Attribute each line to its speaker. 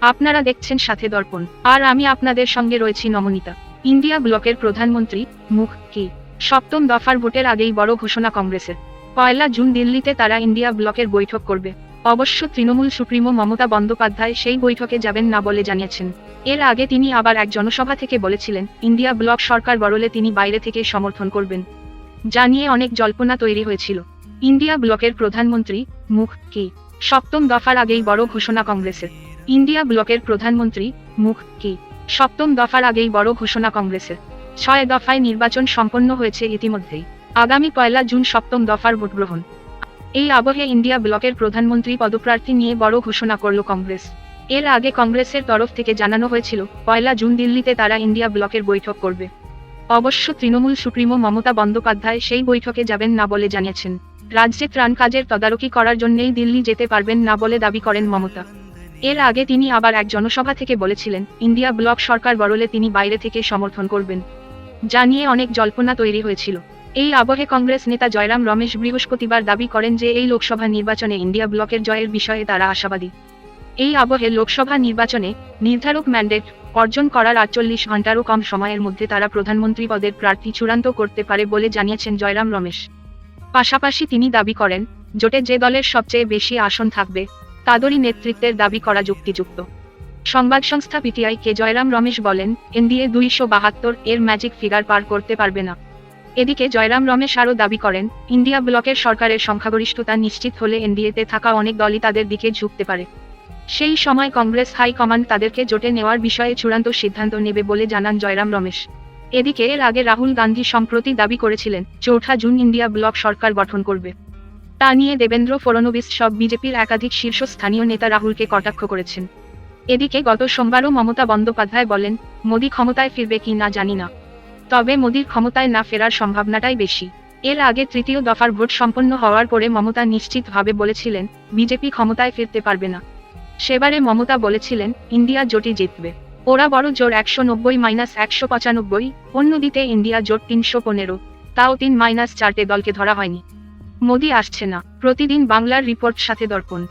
Speaker 1: আপনারা দেখছেন সাথে দর্পণ। আর আমি আপনাদের সঙ্গে রয়েছি নমনিতা। ইন্ডিয়া ব্লকের প্রধানমন্ত্রী, মুখ কি, সপ্তম দফার ভোটের আগেই বড় ঘোষণা কংগ্রেসের। পয়লা জুন দিল্লিতে তারা ইন্ডিয়া ব্লকের বৈঠক করবে। অবশ্য তৃণমূল সুপ্রিমো মমতা বন্দ্যোপাধ্যায় সেই বৈঠকে যাবেন না বলে জানিয়েছেন। এর আগে তিনি আবার এক জনসভা থেকে বলেছিলেন, ইন্ডিয়া ব্লক সরকার বড়লে তিনি বাইরে থেকে সমর্থন করবেন। জানিয়ে অনেক জল্পনা তৈরি হয়েছিল। ইন্ডিয়া ব্লকের প্রধানমন্ত্রী, মুখ কি, সপ্তম দফার আগেই বড় ঘোষণা কংগ্রেসের। ইন্ডিয়া ব্লকের প্রধানমন্ত্রী মুখ কি? সপ্তম দফার আগেই বড় ঘোষণা কংগ্রেসের। ছয় দফায় নির্বাচন সম্পন্ন হয়েছে ইতিমধ্যেই। আগামী পয়লা জুন সপ্তম দফার ভোট গ্রহণ এই আবহে ইন্ডিয়া ব্লকের প্রধানমন্ত্রী পদপ্রার্থী নিয়ে বড় ঘোষণা করল কংগ্রেস। এর আগে কংগ্রেসের তরফ থেকে জানানো হয়েছিল, পয়লা জুন দিল্লিতে তারা ইন্ডিয়া ব্লকের বৈঠক করবে। অবশ্য তৃণমূল সুপ্রিমো মমতা বন্দ্যোপাধ্যায় সেই বৈঠকে যাবেন না বলে জানিয়েছেন। রাজ্যে ত্রাণ কাজের তদারকি করার জন্যই দিল্লি যেতে পারবেন না বলে দাবি করেন মমতা। এর আগে তিনি আবার এক জনসভা থেকে বলেছিলেন, ইন্ডিয়া ব্লক সরকার বড়লে তিনি বাইরে থেকে সমর্থন করবেন। জানিয়ে অনেক জল্পনা তৈরি হয়েছিল। এই আবহে কংগ্রেস নেতা জয়রাম রমেশ বৃহস্পতিবার দাবি করেন যে এই লোকসভা নির্বাচনে ইন্ডিয়া ব্লকের জয়ের বিষয়ে তারা আশাবাদী। এই আবহে লোকসভা নির্বাচনে নির্ধারক ম্যান্ডেট অর্জন করার আটচল্লিশ ঘন্টারও কম সময়ের মধ্যে তারা প্রধানমন্ত্রী পদের প্রার্থী চূড়ান্ত করতে পারে বলে জানিয়েছেন জয়রাম রমেশ। পাশাপাশি তিনি দাবি করেন, জোটে যে দলের সবচেয়ে বেশি আসন থাকবে তাদেরই নেতৃত্বের দাবি করা যুক্তিযুক্ত। সংবাদ সংস্থা পিটিআই কে জয়রাম রমেশ বলেন, এনডিএ দুইশো বাহাত্তর এর ম্যাজিক ফিগার পার করতে পারবে না। এদিকে জয়রাম রমেশ আরও দাবি করেন, ইন্ডিয়া ব্লকের সরকারের সংখ্যাগরিষ্ঠতা নিশ্চিত হলে এনডিএতে থাকা অনেক দলই তাদের দিকে ঝুঁকতে পারে। সেই সময় কংগ্রেস হাইকমান্ড তাদেরকে জোটে নেওয়ার বিষয়ে চূড়ান্ত সিদ্ধান্ত নেবে বলে জানান জয়রাম রমেশ। এদিকে এর আগে রাহুল গান্ধী সম্প্রতি দাবি করেছিলেন, চৌঠা জুন ইন্ডিয়া ব্লক সরকার গঠন করবে। তা নিয়ে দেবেন্দ্র ফড়নবিস সব বিজেপির একাধিক শীর্ষস্থানীয় নেতা রাহুলকে কটাক্ষ করেছেন। এদিকে গত সোমবারও মমতা বন্দ্যোপাধ্যায় বলেন, মোদী ক্ষমতায় ফিরবে কি না জানি না। তবে মোদীর ক্ষমতায় না ফেরার সম্ভাবনাটাই বেশি। এর আগে তৃতীয় দফার ভোট সম্পন্ন হওয়ার পরে মমতা নিশ্চিতভাবে বলেছিলেন, বিজেপি ক্ষমতায় ফিরতে পারবে না। সেবারে মমতা বলেছিলেন, ইন্ডিয়া জোটই জিতবে। ওরা বড় জোর একশো নব্বই মাইনাস একশো পঁচানব্বই, অন্যদিকে ইন্ডিয়া জোট তিনশো পনেরো, তাও তিন মাইনাস চারটে দলকে ধরা হয়নি। মোদি আসছে না। প্রতিদিন বাংলার রিপোর্ট সাথে দর্পণ।